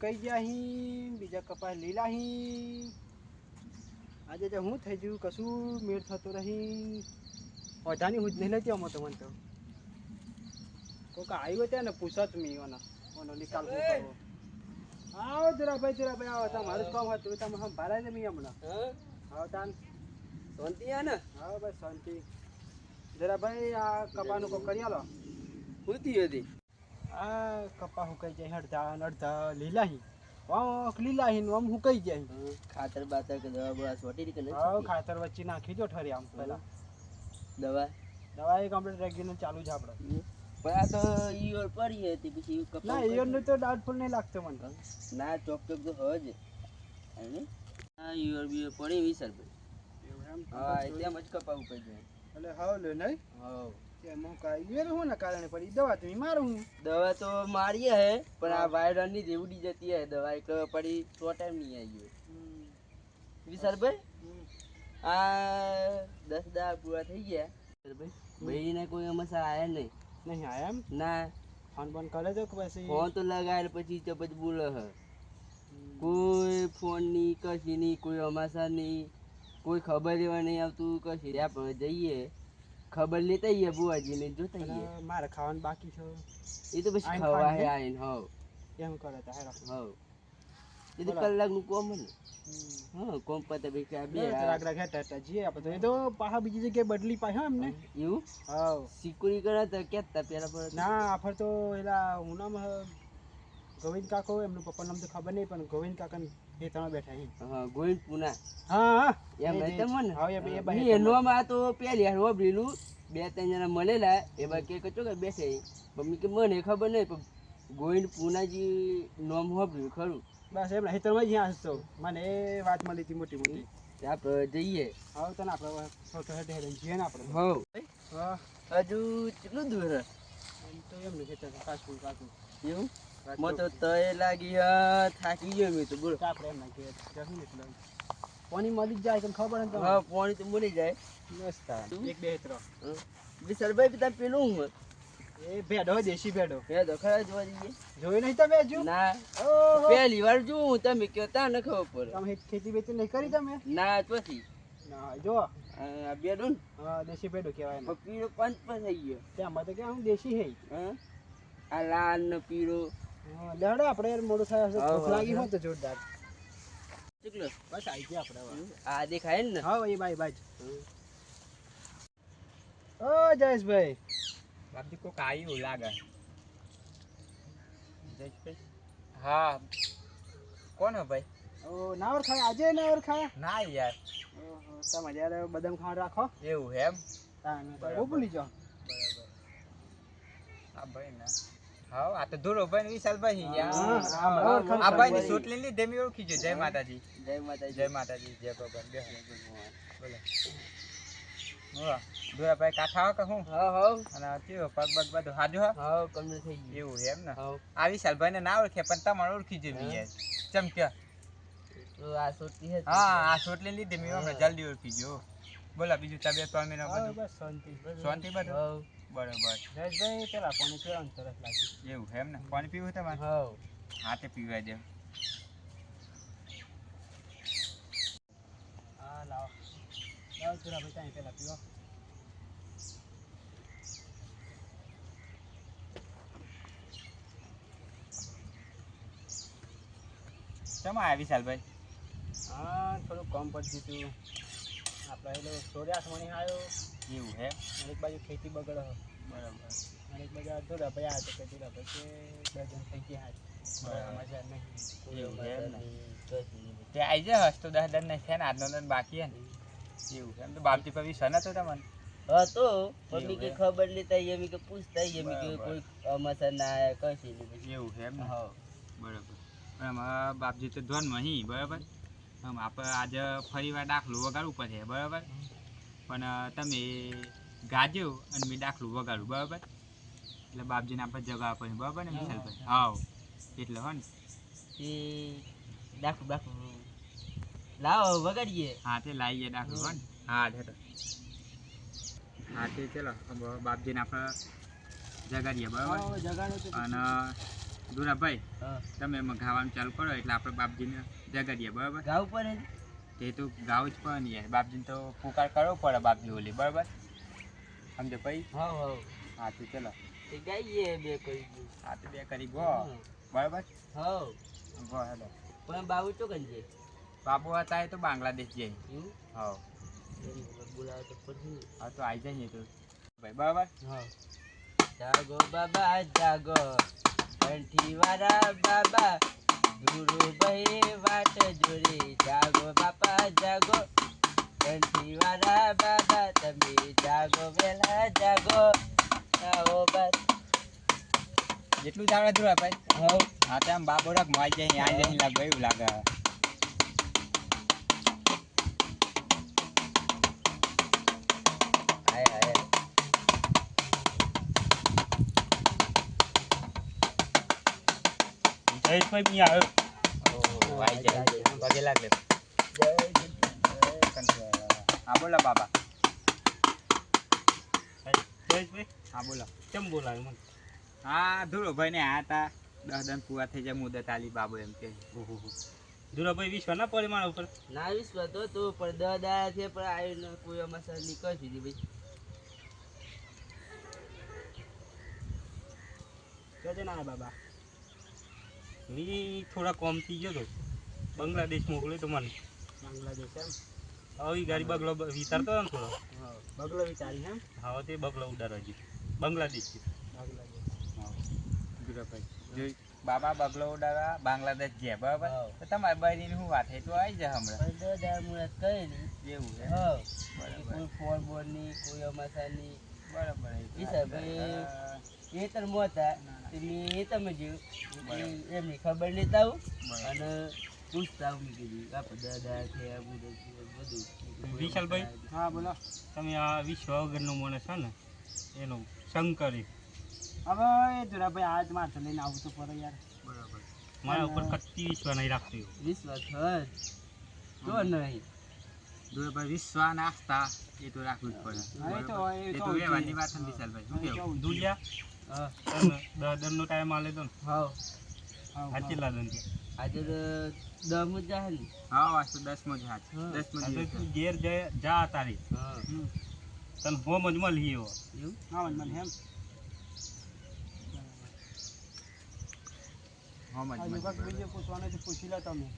હુકાઈ ગયા હી? બીજા કપાસ લીલા હી. આજે જે હું થઈ ગયું? કશું મેળ થતો રહી ઓઢાની હું જ નહીં લેતી અમો તો મને તો. કોક આવ્યો ત્યાં ને પૂછત મી ઓનો. ઓનો નિકાલ હું કરવો. આવો જરા ભાઈ જરા ભાઈ આવો. તમારું જ કામ હતું તમે હમ ભારા છે મી હમણાં. હા? તાન. શાંતિ આ ને? આવો ભાઈ શાંતિ. જરા ભાઈ આ કપાનું કોક કરી આલો. પૂરતી હતી આ કપા હુકાઈ જાય અડધા ને અડધા લીલા હી વાંક લીલા હી આમ હુકાઈ જાય. ખાતર બાતર કે દવા બવા છોટી હાવ છોટી? ખાતર વચ્ચે નાખી દો ઠરી આમ પહેલા. દવા? દવા એ કમ્પ્લીટ રેગ્યુલર ચાલુ છે આપણે પણ આ તો ઈ ઓર પડી હતી પછી કપાસ ના પડી. ઈયર તો ડાઉટફુલ નહીં લાગતો મને. ના ચોક ચોક તો હજ અને આ ઈ ઓર બી ઓર પડી વિસર ભાઈ એમ? હા તેમ જ કપા ઉપર જાય એટલે હાવ લે નહીં? હા એમાં કાંઈ હું ના કારણે પડી દવા તો મારું હું. દવા તો મારીએ હે પણ આ વાયરલની જ ઉડી જતી હે દવા એક પડી સો ટાઈમ નહીં આવી વિશાલભાઈ? આ દસ દાડા પૂરા થઈ ગયા. વિશાલભાઈ ભાઈને કોઈ મસા આયા નહીં? નહીં આયા એમ? ના. ફોન કરે તો પછી? ફોન તો લગાવેલ પછી ચપચ બોલે હે. કોઈ ફોનની કશી ની કોઈ અમાસા ની કોઈ ખબર એવા નહીં આવતું કશી. ત્યાં પણ જઈએ. ખબર લેતા આઈએ બુવાજી ને જોતા આઈએ. મારે ખાવાનું બાકી છે. એ તો પછી ખવા હે આઈન હો એમ કરે તો હેરો હો એ તો કલાક કલાકનું કોમ ને. હા કોમ પતે બી આ બે કલાક હેઠ હેઠ જીએ આપણે તો. એ તો પાછા બીજી જગ્યાએ બદલી પાછો એમને. એવું? હા સિક્યુરી કરે તો કેતા પેલા પર ના આફર તો એલા હું નામ ગોવિંદ કાકો એમનું પપ્પાનું નામ તો ખબર નહીં પણ ગોવિંદ કાકા એ તમે બેઠા અહીં હા ગોવિંદ પુના. હા હા. એમ નહીં તમને હા, એ બે- એ બે નહીં, એનો માં તો પેલી યાર હોબરેલું બે ત્રણ જણા મળેલા એ બા કે કચો કે બેસે મમ્મી કે મને ખબર નહીં પણ ગોવિંદ પુનાજી નોમ હોભ્યું ખરું. બસ એમ નહીં તમે જ્યાં હશો મને એ વાત મળી હતી મોટી મોટી. આપણે જઈએ. હવે તને આપણે ફોટો હેઠ હેઠ ને આપણે હવ હજુ કેટલું દૂર તો એમ છે, કાચકું કાચું એવું મો તો તય લાગી થાકી ગયો મેં તો બોલો. આપણે એમના ઘેર જશું એટલે. પાણી મળી જાય તમને ખબર ને હા પાણી તો મળી જાય. મસ્ત એક બે હેતરો વિશાલભાઈ પિતા પેલું હું એ ભેડો દેશી ભેડો. તો ખરા જોવા જઈએ? જોઈ નહીં તમે હજુ? ના. પહેલી વાર જોઉં તમે કયો તા ન ખબર પડે. તમે ખેતી બેતી નહીં કરી તમે? ના પછી. ના જો. બેડું દેશી ભેડો કહેવાય ને પીળો પંચ પણ થઈ ગયો. ત્યાં તો કે હું દેશી હે. હં? આ લાલ ને પીળો હા, આપણે યાર મોડું થાય છે ભૂખ લાગી હોય તો જોરદાર. ચકલો બસ આવી ગયા આપણે આ દેખાય ને? હા ભાઈ ભાઈ ભાઈ હં. ઓ જયેશભાઈ. બાકી કોક આવ્યું લાગે. હા. કોણ હે ભાઈ? ઓ ના ઓળખાય આજે ના ઓળખાય ના યાર. ઓહો તમે જ્યારે બદામ ખાવાનું રાખો. એવું એમ? હા ભૂલી જાઓ. આ ભાઈ ના. હા આ તો ધૂળો ભાઈ ને વિશાલ ભાઈ યાર આ ભાઈ ની કરી. સોટલી લીધી મેં ઓળખી ગયો જય માતાજી. જય માતાજી. જય માતાજી જય ભગવાન. બે બોલે. હા ધોરાભાઈ કાઠા હો કે હું? હા હા અને કેવો પગ પગ બધું હાજો હો? હા કમ્પ્લીટ થઈ ગયું. એવું એમ ને? આ વિશાલભાઈ ને ના ઓળખે પણ તમારે ઓળખી જવી યાર ચમક્યા કે? આ સોટી હે હા આ સોટલી લીધી મેં હમણાં જલ્દી ઓળખી ગયો. બોલા બીજું તબિયત પામી હા, બધું? બસ શાંતિ શાંતિ બધું? બરોબર. જયેશભાઈ પેલા પાણી પીવાનું તરસ લાગી એવું એમ ને? પાણી પીવું તમારે? હાથે પીવા દે. હા લાવો. લાવો જરા ભાઈ ત્યાં પેલા પીવો. શેમાં આવી વિશાલભાઈ હા થોડું કમ પડતું હતું આપણે એટલે ચોર્યાસ મણી આવ્યો. એવું હે એક બાજુ ખેતી બગડે બરાબર. અને એક બાજુ અધૂરા ભાઈ આ તો કે ધૂરા પછી ડઝન થઈ ગયા તે આવી જાય હસ્તો દસ દસ નહીં થયા ને આજનો દન બાકી હે ને. એવું છે એમ તો બાપજી પર વિશ્વાસ નતો તમને? હતો મમ્મી કે ખબર લેતા એમ કે પૂછતા એમ કે કોઈ અમાસા ના આયા કશી નહીં એવું છે એમ હા. બરાબર. અમારા બાપજી તો ધોન મહી બરાબર? આમ આપણે આજે ફરી વાર દાખલો વગાડવું પડે બરાબર? પણ તમે ગાજો અને મેં દાખલું વગાડું બરાબર? એટલે બાપજીને આપણે જગા આપે બરાબર ને વિશાલભાઈ? હા. એટલે હો ને એ દાખલું દાખલું. લાવો વગાડીએ. હા તે લાવીએ દાખલું હો ને હા હેઠો હા તે ચલો બાપજીને આપણે જગાડીએ બરાબર? અને દુરાભાઈ તમે એમાં ગાવાનું ચાલુ કરો એટલે આપણે બાપજીને જગાડીએ બરાબર? ગાવું પડે? તે તો ગાવું જ પણ ને યાર બાપજીને તો પુકાર કરવો પડે બાપજી ઓલી બરાબર? સમજો ભાઈ? હા હા હા તો ચલો. તે ગાઈએ બે કરી હા તો બે કરી ગો બરાબર? હા ગો હેલો. પણ બાબુ તો કંજે બાબુ હતા એ તો બાંગ્લાદેશ જઈ હા બોલાવે તો પછી. હા તો આવી જાય તો. ભાઈ બરાબર? હા જાગો બાબા જાગો. કંઠી વાળા બાબા ધુરુ ભાઈ વાટ જોરી જાગો બાપા જાગો. કંઠી વાળા બાબા તમે જાગો વેલા જાગો. આવો બસ. જેટલું જાણે આવડે દુરાભાઈ હાવ. હા તેમ રાખ મોઈ જાય આવી જાય લાગે એવું લાગે. જયેશભાઈ બી આવ્યો ઓહો, આવી જાય પગે લાગે હા બોલો કેમ બોલાવે મને હા ધુરોભાઈ ને આ તા દસ દન પૂરા થઈ જાય મુદત આલી બાબો એમ કે ધુરાભાઈ વિશ્વ ના પડે મારા ઉપર ના વિશ્વાસ તો તો પણ દસ દાડા છે પણ આવ્યું ને કોઈ અમારે સર નીકળ સુધી ભાઈ કેજે ના બાબા મી થોડા કોમથી ગયો તો. બાંગ્લાદેશ મોકલ્યો તો મને. બાંગ્લાદેશ એમ? આવી ગાડી બગલો બ- વિચારતો હતો ને થોડો. બગલો વિચારી એમ? હા તે બગલો ઉડાડવા ગયો. બાંગ્લાદેશ બાંગ્લાદેશ. જોઈ. બાબા બગલો ઉડાડવા બાંગ્લાદેશ ગયા બરાબર? હા. તો તમારી બહેરીની શું વાત તો આવી જાય હમણાં. પણ હજાર મુરત કરી એવું છે હા. બરાબર. કોઈ ફોન બોનની કોઈ અમાસાની. બરાબર. એ ભાઈ એ તર મોતા મેં એ તમે જોયું એમની ખબર લેતા આવું. અને પૂછતા આવું કીધું આપણે દાદા છે આ બધું વિશાલભાઈ? હા બોલો. તમે આ વિશ્વ વગરનો માણસ છે ને એનો શંકર. હવે એ ધુરાભાઈ આજ માથે લઈને આવું તો પડે યાર. બરાબર. મારા ઉપર કત્તી વિશ્વ નહીં રાખતો વિશ્વાસ હોય જો નહીં. ધૂળો ભાઈ વિશ્વાસ આસ્થા એ તો રાખવું જ પડે એ તો તો તો હોય. વ્યવહારની વાત છે ને વિશાલભાઈ શું તો કેવું હોય. દનનો ટાઈમ આલે તો સાચી. લાદન કે આજે તો દમ જ ને હા વાસ્તુ દસમો જ હાથ હા. દસમો તો તું ઘેર જાય જા તારી તને હોમ જ મળી એવો એવું હા મને મને એમ હમ જ મને બીજું પૂછવાનું તો પૂછી લો તમે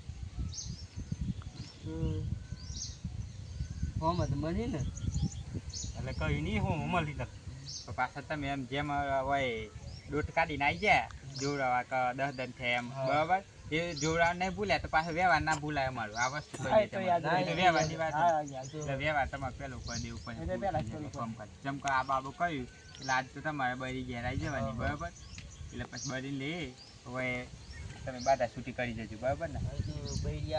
હોમ તો મળી ને? એટલે કઈ નહીં હોમ મળી તક તો પાછા તમે એમ જેમ હોય દોટ કાઢીને આવી ગયા જોડાવા કે દસ દન થયા એમ બરાબર? એ જોડા નહીં ભૂલ્યા તો પાછા વ્યવહાર ના ભૂલાય અમારું. આ વસ્તુ હા. વ્યવહારની વાત છે. હા એટલે વ્યવહાર તમારે પેલું કરી દેવું પડે. ફોર્મ કરી જેમ કે આ બાબુ કહ્યું એટલે આજ તો તમારે બરી ઘેર આવી જવાની હા. બરાબર. એટલે પછી બરી લે હવે તમે બાધા છૂટી કરી દેજો બરાબર ને? હવે તો બૈરી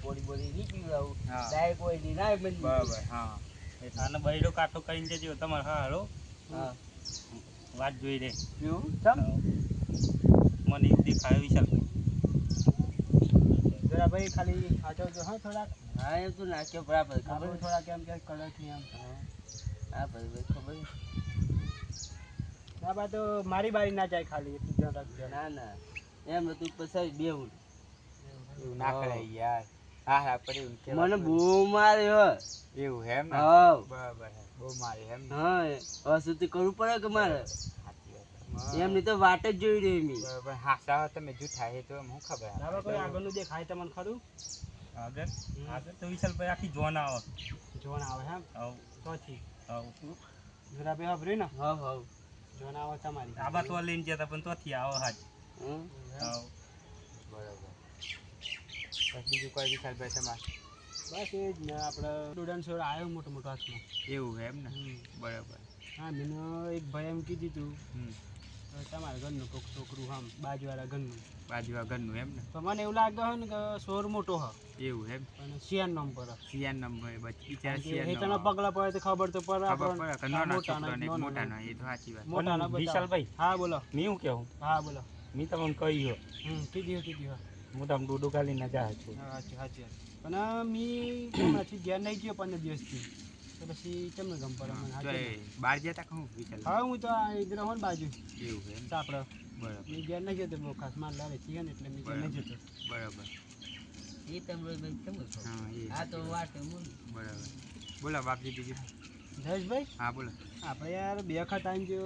બોડી બોડી પીવડાવું. ડાયરેક્ટ કોઈ ના બની બરાબર હા. આને બૈરો કાંટો કરીને દેજો તમારે હા હાલો. હા. વાત જોઈ ચમ મને એવું દેખાય વિશાલ. ધુરાભાઈ ખાલી સાચવજો હા થોડાક? હા એમ તો નાખ્યો બરાબર ખબર આપણે થોડાક એમ કે કલરથી એમ. હા. ભાઈ ભાઈ ખબર ના બા તો મારી બારી ના જાય ખાલી એટલું ધ્યાન રાખજો. ના ના. એમ હતું પછી બેવું એવું ના હા. યાર. હા હા પડી એવું મને બહુ માર્યો એવું હે એમ હા બરાબર હે બહુ માર્યો એમ હા હવે સુધી કરવું પડે કે મારે? એમની તો વાટ જ જોઈ રહી એમની. બરાબર. હાસા હો તમે જૂઠા હે તો હું ખબર ના બા કોઈ આગળનું દેખાય તમને ખરું? આગળ? આગળ તો વિશાલભાઈ આખી જોન આવે. જોન આવે એમ? હવ. ચોથી હવ. બે વાપર્યું ને? હા હા જોન આવે તમારી. આબા તો લઈને જતા પણ તોથી આવે હાજ. હમ. હવ બીજું કોઈ વિશાલભાઈ તમારે બસ એ જ ને આપણે સ્ટુડન્ટ આવ્યો મોટો મોટો હાથમાં એવું એમ ને બરાબર હા મને એક ભાઈ એમ કીધું હતું તમારા ઘરનું કોક છોકરું આમ બાજુવાળા ઘરનું બાજુ આ ઘરનું એમ ને તો મને એવું લાગે હોય ને કે સોર મોટો હ એવું એમ પણ સિયાન નંબર સિયાન નંબર બિચારા સિયાન નંબર સિયાન પગલા પડે તો ખબર તો પડે ખબર. પડે કે નાના મોટાના છોકરા ને નાના મોટાના એ તો સાચી વાત વિશાલભાઈ હા બોલો મેં હું કેવું હા, બોલો મેં તમને કહ્યું. હમ કીધી કીધી હા. મોટા ડોડો ગાલીને જાય છું. સાચી સાચી પણ મી હમણાંથી ઘેર નહીં ગયો પંદર દિવસથી. તો પછી કેમ ગમ પડે તો બહાર જતા કહું વિશાલ હા હું તો આ હોન બાજુ. એવું છે આપણે બરાબર. મેં ઘેર નહીં ગયો બહુ ખાસ માર લાવે છીએ ને એટલે મેં ઘેર નહીં જતો બરાબર. એ તમે ભાઈ હા એ આ તો વાત. બોલ બરાબર. બોલો બાપજી બીજું. જયેશભાઈ? હા બોલો. આપણે યાર બે વખત આવીને જો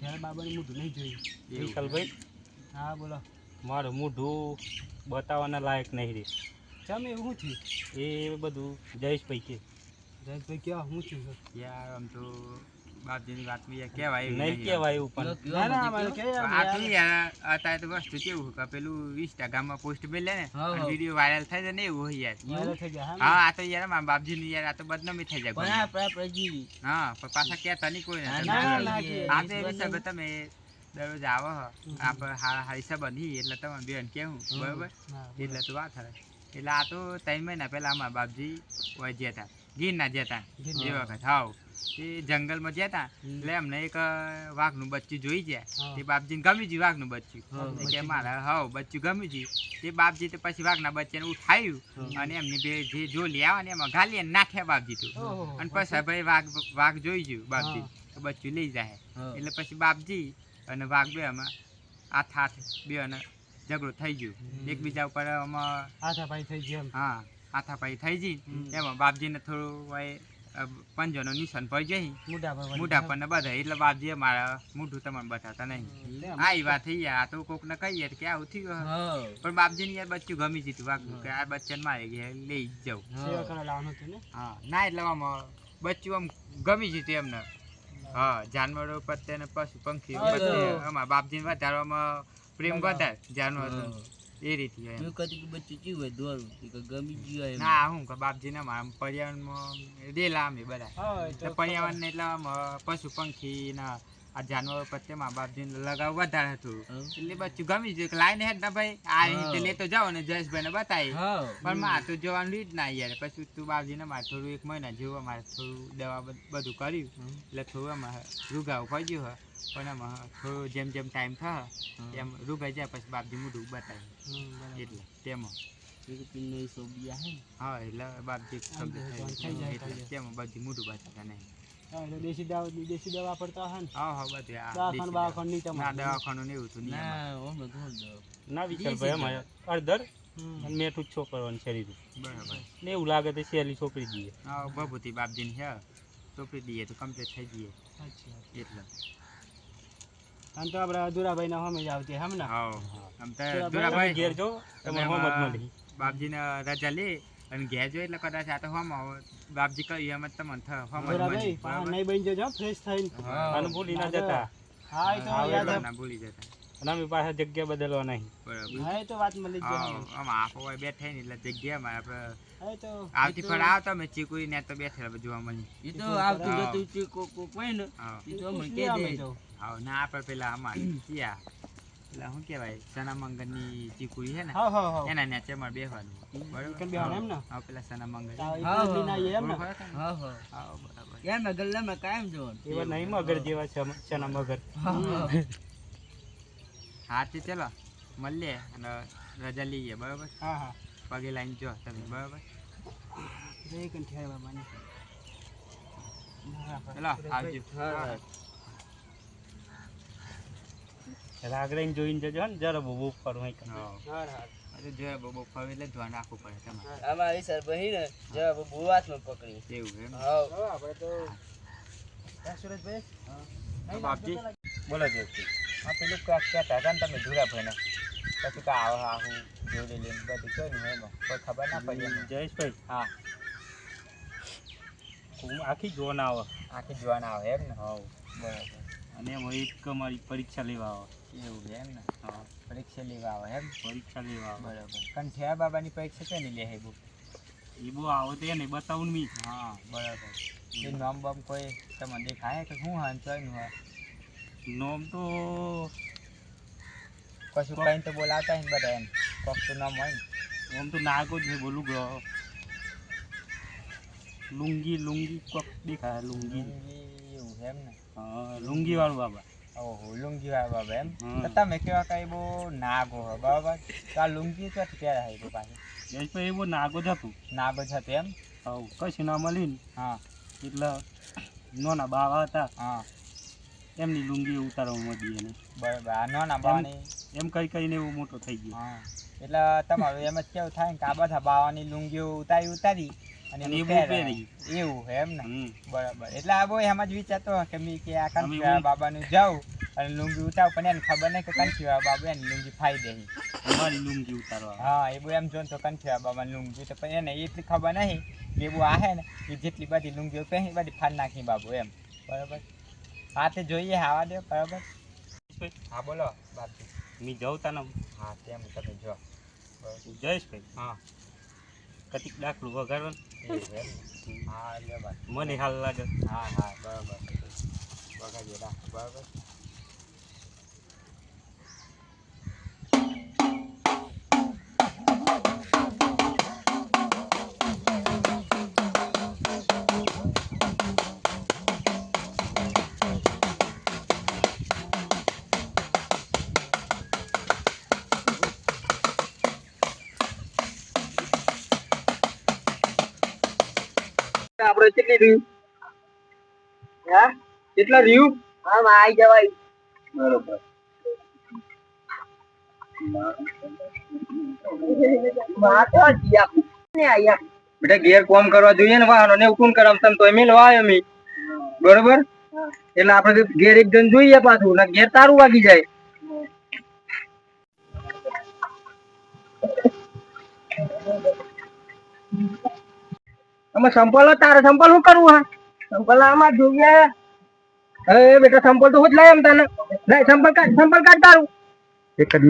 ઘેર બાબાનું મોઢું નહીં જોયું વિશાલભાઈ? હા બોલો. મારું મોઢું બતાવવાના લાયક નહીં રે ચમ એવું શું થયું એ બધું જયેશભાઈ કે. જયેશભાઈ કેવા શું થયું છે યાર આમ તો બાપજીની વાત બી કહેવાય નહીં. કહેવાય એવું પણ ના ના કયો મારે કે આ તો યાર, યાર અત્યારે તો વસ્તુ કેવું કે પેલું ઇન્સ્ટાગ્રામમાં પોસ્ટ બેલે ને હા, હા. વીડિયો વાયરલ થાય છે ને એવું હોય યાર. હા. આ તો યાર મારા બાપજીની યાર આ તો બદનામી થઈ જાય હા પણ પાછા કહેતા નહીં કોઈ આ તો એવી. તમે દરરોજ આવો હો. આપણે હારા હારી બની એટલે તમે બેન કેવું બરોબર? એટલે તો વાત થાય એટલે આ તો ત્રણ મહિના પહેલા અમારા બાપજી હોય ગયા હતા ગીરના હતા ગીરના. વખત હાવ તે જંગલમાં ગયા હતા એટલે અમને એક વાઘનું બચ્ચું જોઈ ગયા. તે બાપજીને ગમી ગયું વાઘનું બચ્ચું. કે મારે હાવ બચ્ચું ગમ્યું છે તે બાપજી તો પછી વાઘના બચ્ચાને ઉઠાયું અને એમની બે જે જો લેવા ને એમાં ઘાલી અને નાખ્યા બાપજી તો. અને પછી ભાઈ વાઘ વાઘ જોઈ ગયું બાપજી બચ્ચું લઈ જાય એટલે પછી બાપજી અને વાઘ બે આમાં હાથ હાથ બે અને ઝઘડો થઈ ગયો. એકબીજા ઉપર આમાં હાથાપાઈ થઈ ગયો હા હાથાપાઈ થઈ ગઈ. એમાં બાપજીને થોડું પંજોનો નિશાન પડી જઈ. મોઢા પર ને બધા એટલે બાપજી મારા મોઢું તમને બતાતા નહીં. આ એ વાત થઈ આ તો કોક ને કહીએ કે આવું થયું ગયો પણ બાપજી બાપજીને યાર બચ્ચું ગમી જીતું વાગ્યું કે આ બચ્ચન મારે ગયા લઈ જ જાઉં. ને? હા. ના એટલે આમ બચ્ચું આમ ગમી જીતું એમને. હા જાનવરો પ્રત્યે ને પશુ પંખી. અમારા બાપજીને વધારવામાં પ્રેમ વધારે જાનવર. એ રીતે એમ. મેં કદી કે બચ્ચું ચીવું હોય દોરું? કે ગમી ગયું હોય એમ. ના હું કે બાપજી ને મારા પર્યાવરણમાં રેલા અમે બધા. તો એટલે પર્યાવરણ એટલે આમ પશુ પંખી ને આ જાનવરો પ્રત્યે મા બાપજીને લગાવ વધારે હતું. એટલે બચ્ચું ગમી ગયું લાઈને હેડ ના ભાઈ આ રીતે લેતો જાઓ ને જયેશભાઈ ને બતાવી. પણ મારે તો જોવાનું રીત ના યાર. પછી તું બાપજીને મારે થોડું એક મહિના જેવું અમારે થોડું દવા બધું કર્યું. એટલે થોડું અમારે રૂગાવ પડ્યું હે. પણ આમાં થોડું જેમ જેમ ટાઈમ થયો એમ રૂગાઈ જાય પછી બાપજી મોઢું બતાવી. એટલે તેમાં. હે એટલે બાપજી. તેમાં બધી મોઢું બતાવતા નહીં. દેશી દવા દેશી દવા વાપરતા હે ને હા હા બધું આ દવાખાનું દેશી બાવાખાનું નહીં ના તમારે. દવાખાનું ને હતું નહીં ના વિશાલભાઈ અમારે અડધર અને મેઠું જ છોકરવાનું શરીર બરાબર. ને એવું લાગે તો સહેલી છોકરી દઈએ. હા ભભૂતિ બાપજીને છે છોકરી દઈએ તો કમ્પ્લીટ થઈ જઈએ. એટલે. આમ તો આપણે અધુરાભાઈ ના હોમે જ આવતી હમ ને? હા આમ તો દુરાભાઈ ઘેર જો તમે હોમ જ મળી. બાપજીને રજા લે અને ઘેર જો એટલે કદાચ આ તો હમ બાપજી કહ્યું એમ જ તમને થ હમ? નહીં બની જજો ફ્રેશ થઈને. અને ભૂલી ના જતા. હા એ તો યાદ ના ભૂલી જતા. અને અમે પાછા જગ્યા બદલવા નહીં. બરાબર. હા એ તો વાત મળી જ આમ આખો હોય બેઠા ને એટલે જગ્યામાં આપણે એ તો આવતી ફળ આવતા અમે ચીકુરી ને તો બેઠેલા જોવા મળી એ તો આવતું જતું છે કોક કોક ને એ તો અમને પૂછલી દે. જાઉં. ના આપણે પેલા અમારે એટલે શું કહેવાય સનામંગળની ચીકુરી છે ને હા હા હા. એના નેચે માં બેહવાનું. બરોબર? બેહવાનું એમ ને? હા પેલા સના મંગળ એમ બરાબર? યાર મેં ગલ્લામાં કાયમ જોવાનું. એવા નહીં મગર જેવા છે છના મગર હા. તે ચલો મળીએ અને રજા લઈએ બરાબર? હા હા. પગે લાઈન જો તમે બરાબર? જય ઠેર બાબાની ચલો આવજો. હા. રાગડાઈને જોઈને જજો ને. જરા ફરવું હોય કંઈ. હા. હા હા. અરે જો બહુ બહુ એટલે ધ્યાન રાખવું પડે તમારે. અમારી સર બહી ને જરા બુવાસમાં પકડી. એવું એમ? હા. હવે આપણે તો હા, સુરજભાઈ? તો બાપજી. બોલો જયશ્રી આ પેલું ક્યાંક કહેતા હતા ને તમે ધૂરા ભાઈને. પછી કા આવો આવું જોડે લઈને બધું ને એમાં. કોઈ ખબર ના પડી જયેશભાઈ? હા. હું આખી જોવા આવે. આખી જોવાના આવે એમ ને? હાવ બરાબર. અને એમાં એક અમારી પરીક્ષા લેવા આવે. એવું છે એમ ને? હા પરીક્ષા લેવા આવે એમ? પરીક્ષા લેવા આવે. બરાબર. કંઠિયા બાબાની પરીક્ષા છે ને લે એ બહુ આવો તે ને બતાવું ને મી હા બરાબર. એ નામ બામ કોઈ તમને દેખાય કે શું હા ચોયનું હા નોમ તો કશું કઈ તો બોલાવતા હોય ને બધા એમ. કોક તો નામ હોય ને. આમ તો નાગો જ નહીં બોલું ગયો લુંગી લુંગી કોક દેખાય લુંગી. લુંગી એવું છે એમ ને? હા લુંગી વાળું બાબા. ઓહો લુંગી વાળા બાબા એમ. તો તમે કેવા કઈ બહુ નાગો હો બરાબર? તો આ લુંગી તો પહેરા હોય તો પાછી. જયેશભાઈ એવો નાગો જ હતું. નાગો છે તે એમ? હાવ કશું ના હા. એટલે નોના બાવા હતા. હા. એમની લુંગી ઉતારવા મળી એને. બરાબર આ નોના બાવાની. એમ કઈ કઈને એવું મોટો થઈ ગયો. હા. એટલે તમારું એમ જ કેવું થાય ને કે આ બધા બાવાની લુંગીઓ ઉતારી ઉતારી અને એવું એવું. એવું છે એમ ને? બરાબર. એટલે આ બોય એમ જ વિચારતો કે મી કે આ એવું- બાબાનું જાઉં અને લુંગી ઉતાર પણ એને ખબર નહીં કે કંઠીવાળા બાબા એને લુંગી ફાઈ દે અમારી લુંગી ઉતારવા. હા એ બોય એમ જોન તો કંઠીવાળા બાબા લુંગી તો પણ એને એટલી ખબર નહીં કે બહુ આહે ને એ જેટલી બધી લુંગીઓ પહેરી બધી ફાડ નાખી બાબુ એમ. બરાબર? હા તે જોઈએ આવા દે બરાબર? હા બોલો બાપજી. મી જાઉં તને. હા તેમ તમે જો. જયેશભાઈ? હા. કતિક દાખલું વગાડવાનું મને હાલ લાગે. હા હા બરાબર. વગાડીએ રાખ બરાબર? કેટલી રહ્યું? હા? કેટલા રહ્યું? હા આવી જવાય. બરોબર. બેટા ઘેર કોમ કરવા જોઈએ ને વાહનો ને ઉકુન તો? મેલવા આવ્યો અમે. બરોબર? એટલે આપણે ઘેર એક જણ જોઈએ પાછું ને ઘેર તારું વાગી જાય. આમાં સંપલ તારે સંપલ શું કરવું હા? સંપલ આમાં જોઈએ હવે બેટા સંપલ તો હું જ લઈ એમ તને? લઈ સંપલ કાઢ સંપલ કાઢ તારું. એક જ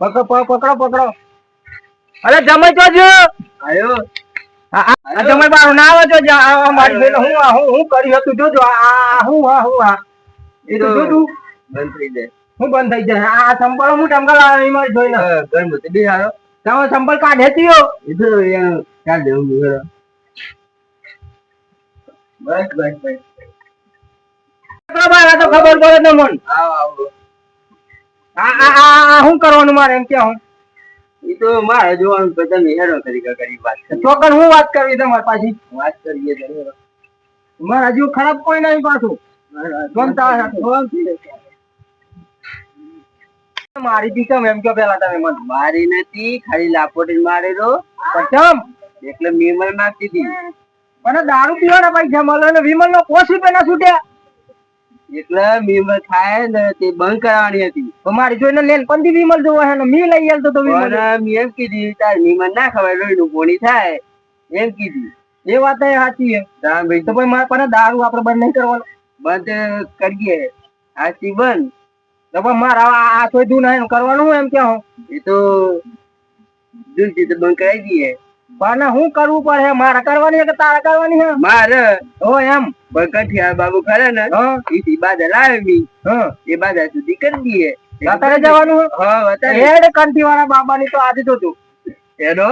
પકડો પકડો પકડો અરે જમાઈ તો જો. આયો. આ જમાઈ બારો ના આવે જો. આ મારી બેન હું આ હું હું કરી હતું જોજો. આ આ હું આ હું આ. એ તો જોતું બંધ થઈ જાય હું બંધ થઈ જાય. આ સંપલ હું ટમકા લાવી મારી જોઈને. ગરમ હતી બી આવ્યો તમે સંપલ કાઢે થયો એ તો ચાલ દેવું બસ બસ બસ. બરાબર આ તો ખબર પડે ને મન. આવ આવ. આ આ આ આ શું કરવાનું મારે? એમ કે હું એ તો મારે જોવાનું તમે હેરો તરીકે કરી વાત ચોકન હું વાત કરવી તમારી પાછી? વાત કરીએ મારા હજુ ખરાબ કોઈ નહીં પાછું. ગમતા મારી કેમ? એમ કયો પેલા તમે મને. મારી નથી ખાલી લાપોટી મારેલો કેમ? એટલે મેમલ નાખી દીધી મને દારૂ પીવાના ભાઈ મળે ને વિમલ નો કોસ રૂપિયા ના છૂટ્યા એટલે મેમલ ખાય ને તે બંધ કરવાની હતી. તો મારી જોઈને લેન પંદી વિમલ જોવા હે ને. મી લઈ ગયેલ તો વિમલ. મી એમ કીધી તાર મેમલ ના ખવાય લોહીનું પોણી થાય? એમ કીધી. એ વાત એ સાચી ભાઈ. તો ભાઈ મારે પણ દારૂ આપણે બંધ નહીં કરવાનો. બંધ કરીએ. સાચી બંધ તો મારા આ આ શોધ્યું નહીં કરવાનું હું એમ કે હું? એ તો જુલથી તો બંધ કરાવી દઈએ પણ હું કરવું પડે મારે કરવાની કે તારે કરવાની હે? મારે. હો એમ. બકઠિયા બાબુ ખરે ને હા. ઈથી બાધા લાવી હા. એ બાધા સુધી કરી દઈએ. અત્યારે જવાનું હે? અત્યારે. હેડ કંઠી વાળા બાબાની તો આજે તો તું એનો